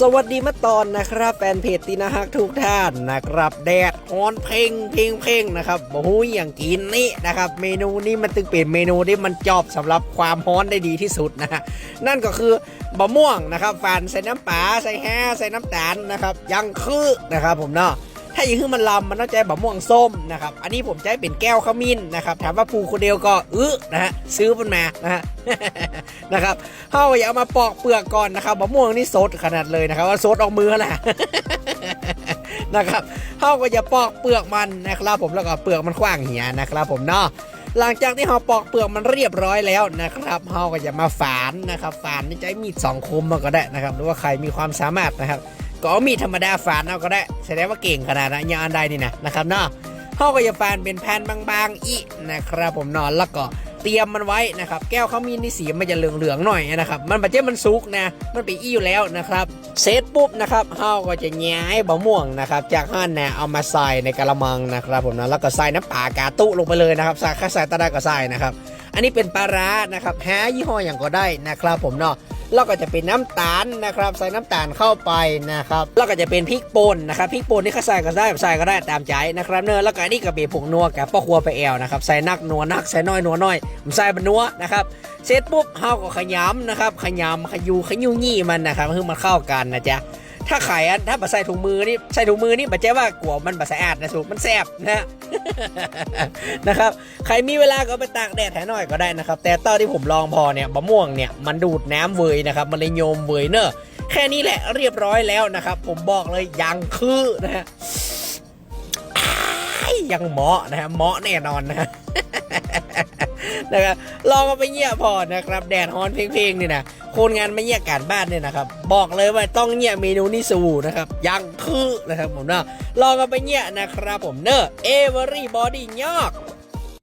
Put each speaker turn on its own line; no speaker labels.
สวัสดีมาตอนนะครับ แฟนเพจตีนาฮักทุกท่านนะครับ แดดฮ้อนเพ่งเพ่งเพ่งนะครับโอ้โหอย่างกินนี่นะครับ เมนูนี้มันตึงเปลี่ยนเมนูที่มันจอบสำหรับความฮ้อนได้ดีที่สุดนะฮะนั่นก็คือบะม่วงนะครับฝานใส่น้ำปลาใส่แห่ใส่น้ำตาลนะครับยังคือนะครับผมเนาะ ถ้าอย่างคือมันลำมันต้องใจบะม่วงส้มนะครับ อันนี้ผมใช้เป็นแก้วขมิ้นนะครับถามว่าผูคนเดียวก็อื้อนะฮะซื้อมันมานะฮะนะครับเฮาอย่าเอามาปอกเปลือกก่อนนะครับบะม่วงนี่สดขนาดเลยนะครับว่าสดออกมือแหละนะครับเฮาก็อย่าปอกเปลือกมันนะครับผมแล้วก็เปลือกมันขว้างเหียนะครับผมเนาะหลังจากที่เราปอกเปลือกมันเรียบร้อยแล้วนะครับเราก็จะมาฝานนะครับ ฝานนี่ใช้มีดสองคมมาก็ได้นะครับ หรือว่าใครมีความสามารถนะครับ ก็มีธรรมดาฝานเอาก็ได้แสดงว่าเก่งขนาดนั้นยังอันใดนี่นะนะครับเนาะเขาก็จะฝานเป็นแผ่นบางๆอีนะครับผมนอนแล้วก็เตรียมมันไว้นะครับ แก้วเขามีนี่สีมันจะเหลืองๆหน่อยนะครับ มันบัจเจมันสุกนะ มันเป็นอี้อยู่แล้วนะครับเซตปุ๊บนะครับเขาก็จะย้ายบะม่วงนะครับ จากหั่นนะเอามาใส่ในกระมังนะครับผมนะแล้วก็ใส่น้ำปลากาตุลงไปเลยนะครับใส่ข้าใส่ตะได้ก็ใส่นะครับ อันนี้เป็นปลาร้านะครับหายี่ห้ออย่างก็ได้นะครับผมเนาะ แล้วก็จะเป็นน้ำตาลนะครับ ใส่น้ำตาลเข้าไปนะครับแล้วก็จะเป็นพริกป่นนะครับพริกป่นนี่ก็ใส่ก็ได้ใส่ก็ได้ตามใจนะครับเนอะแล้วก็นี่ก็เป็นผงนัวกับป้าครัวไปแอวนะครับใส่นักนัวนักใส่น้อยนัวน้อยผมใส่บนนัวนะครับเสร็จปุ๊บเฮาก็ขยำนะครับขยำขยูขยูงี่มันนะครับเพื่อมันเข้ากันนะจ๊ะ ถ้าไข่อันถ้าบัใส่ถุงมือนี่ใส่ถุงมือนี่บัจเจ้ว่ากลัวมันบัสะอาดนะสูมันแสบนะนะครับใครมีเวลาก็ไปตากแดดแถหน่อยก็ได้นะครับ แต่ตอนที่ผมลองพอเนี่ยบะม่วงเนี่ยมันดูดน้ำเวยนะครับมันเลยโยมเวยเนอะแค่นี้แหละเรียบร้อยแล้วนะครับ ผมบอกเลยยังคือนะฮะยังเหมาะนะฮะเหมาะแน่นอนนะ นะครับลองเอาไปเงี่ยพอนะครับ แดดฮ้อนเพลงๆนี่นะคนงานไม่เงี่ยการบ้านเนี่ยนะครับ บอกเลยว่าต้องเงี่ยเมนูนี่สูนะครับ ยังคือนะครับผมเนาะลองเอาไปเงี่ยนะครับผมเนอะเอเวอรี่บอดี้ยอก